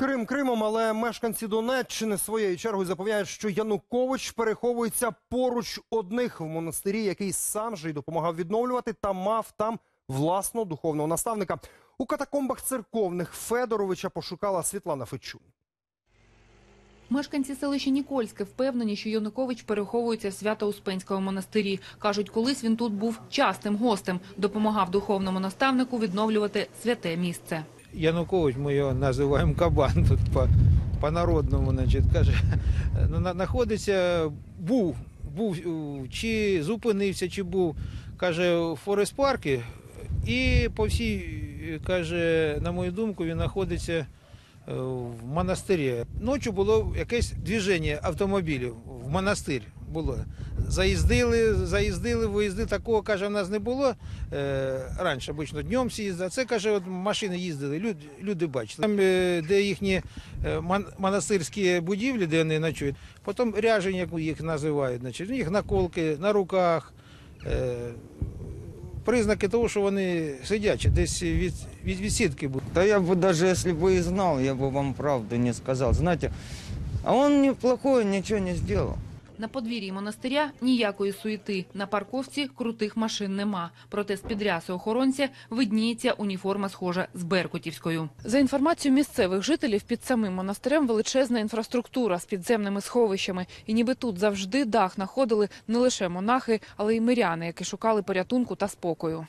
Крим Кримом, але мешканці Донеччини своєю чергою запевняють, що Янукович переховується поруч одних в монастирі, який сам же й допомагав відновлювати та мав там власного духовного наставника. У катакомбах церковних Федоровича пошукала Світлана Фечун. Мешканці селища Нікольське впевнені, що Янукович переховується в Свято-Успенському монастирі. Кажуть, колись він тут був частим гостем, допомагав духовному наставнику відновлювати святе місце. Янукович, ми його називаємо кабан тут по, по-народному, значить, каже, знаходиться, був, був, чи зупинився, чи був, каже, у Форест паркі, і по всій, каже, на мою думку, він знаходиться е, в монастирі. Ночі було якесь движення автомобілів в монастир було. Заїздили, заїздили, виїзди. Такого, каже, в нас не було е, раніше, обично днем всі їздили. А це, каже, от машини їздили, люди, люди бачили. Там, е, де їхні е, мон- монастирські будівлі, де вони ночують, потім ряжень, як їх називають, значить, у них наколки на руках. Е, признаки того, що вони сидячі, десь від, від відсідки будуть. Да я бы даже если бы и знал, я бы вам правду не сказал. Знаете, а он неплохой, ничего не сделал. На подвір'ї монастиря ніякої суєти. На парковці крутих машин нема. Проте з підряси охоронця видніється уніформа, схожа з Беркутівською. За інформацією місцевих жителів, під самим монастирем величезна інфраструктура з підземними сховищами. І ніби тут завжди дах знаходили не лише монахи, але й миряни, які шукали порятунку та спокою.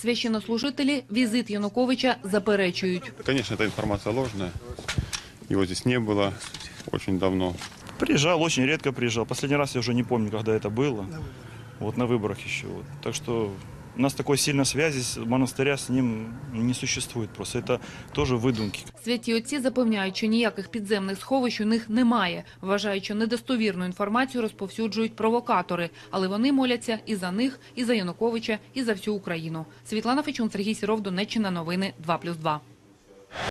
Священнослужителі візит Януковича заперечують. Конечно, эта информация ложная. Его здесь не было очень давно. Приезжал, очень редко приезжал. Последний раз я уже не помню, когда это было. Вот на выборах еще. Вот. Так что у нас такой сильной связи с монастыря с ним не существует. Просто это тоже выдумки. Святі отці запевняють, що ніяких підземних сховищ у них немає. Вважають, що недостовірну інформацію розповсюджують провокатори. Але вони моляться і за них, і за Януковича, і за всю Україну. Світлана Фечун, Сергій Сіров, Донеччина. Новини 2+,2.